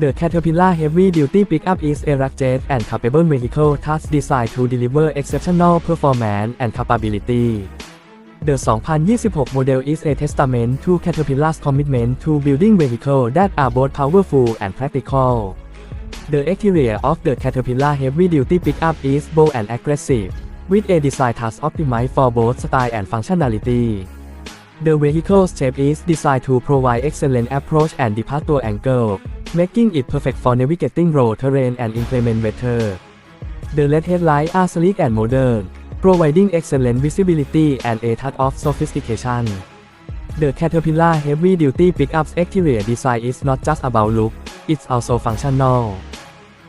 The Caterpillar Heavy Duty Pickup is a rugged and capable vehicle task designed to deliver exceptional performance and capability. The 2026 model is a testament to Caterpillar's commitment to building vehicles that are both powerful and practical. The exterior of the Caterpillar Heavy Duty Pickup is bold and aggressive, with a design task optimized for both style and functionality. The vehicle's shape is designed to provide excellent approach and departure angle, making it perfect for navigating road terrain and inclement weather. The LED headlights are sleek and modern, providing excellent visibility and a touch of sophistication. The Caterpillar Heavy Duty Pickup's exterior design is not just about look, it's also functional.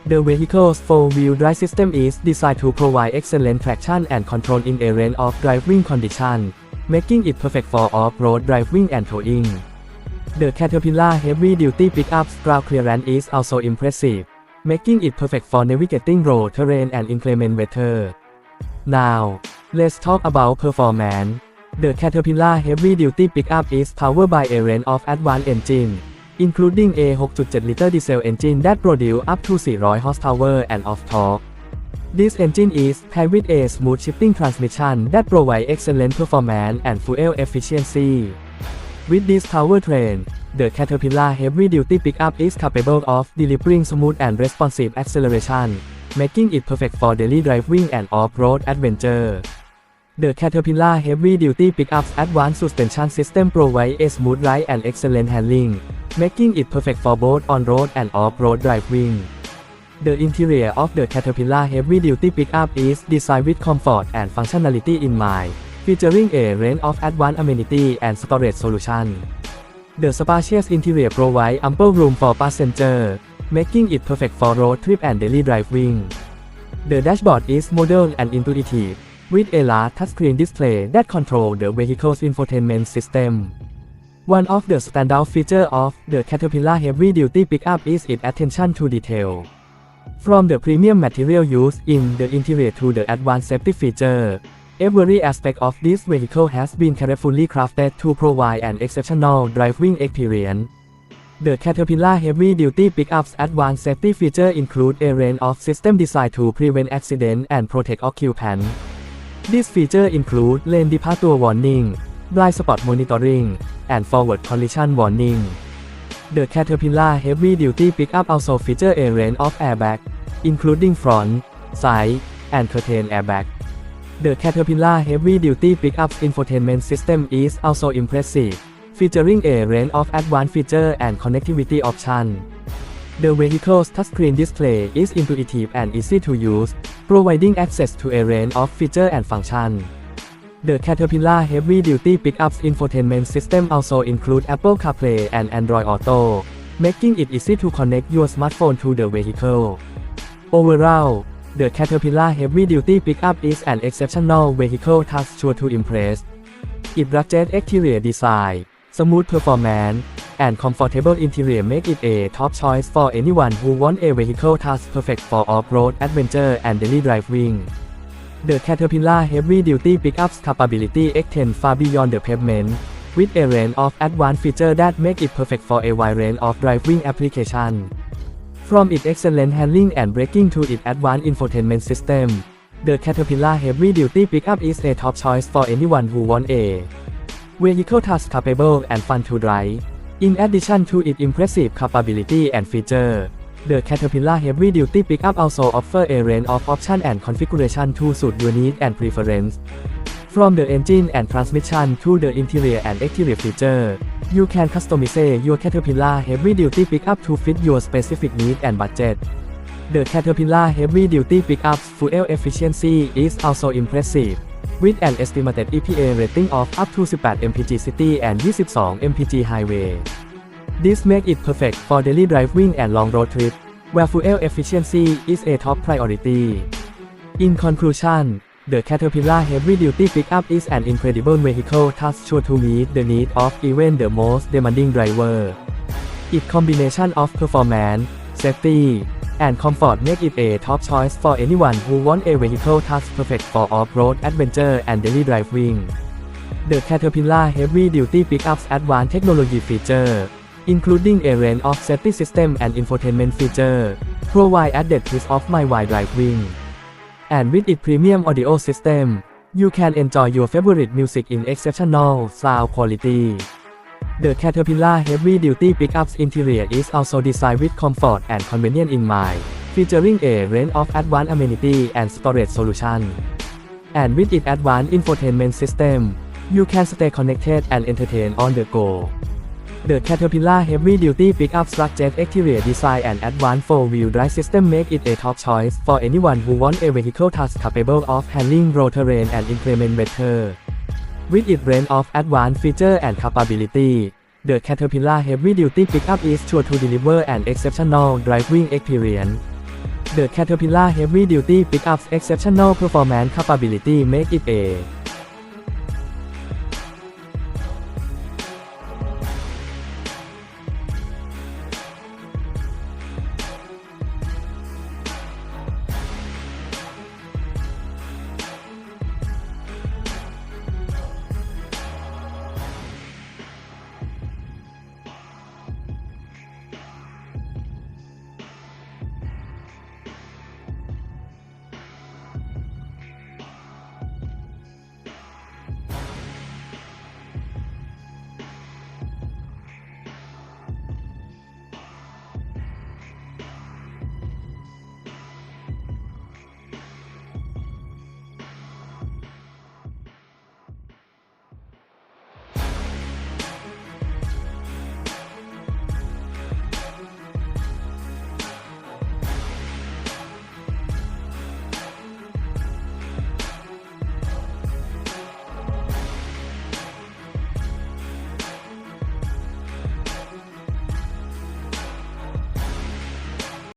The vehicle's four-wheel drive system is designed to provide excellent traction and control in a range of driving conditions, making it perfect for off-road driving and towing. The Caterpillar Heavy Duty Pickup's ground clearance is also impressive, making it perfect for navigating road terrain and inclement weather. Now, let's talk about performance. The Caterpillar Heavy Duty Pickup is powered by a range of advanced engines, including a 6.7-liter diesel engine that produces up to 400 horsepower and of torque. This engine is paired with a smooth shifting transmission that provides excellent performance and fuel efficiency. With this powertrain, the Caterpillar Heavy Duty Pickup is capable of delivering smooth and responsive acceleration, making it perfect for daily driving and off-road adventure. The Caterpillar Heavy Duty Pickup's advanced suspension system provides a smooth ride and excellent handling, making it perfect for both on-road and off-road driving. The interior of the Caterpillar Heavy Duty Pickup is designed with comfort and functionality in mind, featuring a range of advanced amenities and storage solutions. The spacious interior provides ample room for passengers, making it perfect for road trip and daily driving. The dashboard is modern and intuitive, with a large touchscreen display that controls the vehicle's infotainment system. One of the standout features of the Caterpillar Heavy Duty Pickup is its attention to detail. From the premium material used in the interior to the advanced safety feature, every aspect of this vehicle has been carefully crafted to provide an exceptional driving experience. The Caterpillar Heavy Duty Pickup's advanced safety features include a range of systems designed to prevent accidents and protect occupants. These features include lane departure warning, blind spot monitoring, and forward collision warning. The Caterpillar Heavy Duty Pickup also features a range of airbags, including front, side, and curtain airbag. The Caterpillar Heavy Duty Pickup's infotainment system is also impressive, featuring a range of advanced features and connectivity options. The vehicle's touchscreen display is intuitive and easy to use, providing access to a range of features and functions. The Caterpillar Heavy Duty Pickup's infotainment system also includes Apple CarPlay and Android Auto, making it easy to connect your smartphone to the vehicle. Overall, the Caterpillar Heavy Duty Pickup is an exceptional vehicle task sure to impress. Its rugged exterior design, smooth performance, and comfortable interior make it a top choice for anyone who wants a vehicle task perfect for off-road adventure and daily driving. The Caterpillar Heavy Duty Pickup's capability extends far beyond the pavement, with a range of advanced features that make it perfect for a wide range of driving applications. From its excellent handling and braking to its advanced infotainment system, the Caterpillar Heavy Duty Pickup is a top choice for anyone who wants a vehicle task capable and fun to drive. In addition to its impressive capability and feature, the Caterpillar Heavy Duty Pickup also offers a range of options and configuration to suit your needs and preference. From the engine and transmission to the interior and exterior feature, you can customize your Caterpillar Heavy Duty Pickup to fit your specific needs and budget. The Caterpillar Heavy Duty Pickup's fuel efficiency is also impressive, with an estimated EPA rating of up to 18 mpg city and 22 mpg highway. This makes it perfect for daily driving and long road trips, where fuel efficiency is a top priority. In conclusion, the Caterpillar Heavy Duty Pickup is an incredible vehicle task sure to meet the needs of even the most demanding driver. Its combination of performance, safety, and comfort make it a top choice for anyone who wants a vehicle that's perfect for off-road adventure and daily driving. The Caterpillar Heavy Duty Pickup's advanced technology feature, including a range of safety system and infotainment feature, provide added peace of mind while driving. And with its premium audio system, you can enjoy your favorite music in exceptional sound quality. The Caterpillar Heavy Duty Pickup's interior is also designed with comfort and convenience in mind, featuring a range of advanced amenity and storage solutions. And with its advanced infotainment system, you can stay connected and entertained on the go. The Caterpillar Heavy Duty Pickup Structured Exterior Design and Advanced 4-Wheel Drive System make it a top choice for anyone who wants a vehicle that's capable of handling road terrain and inclement weather. With its range of advanced feature and capability, the Caterpillar Heavy Duty Pickup is sure to deliver an exceptional driving experience. The Caterpillar Heavy Duty Pickup's exceptional performance capability make it a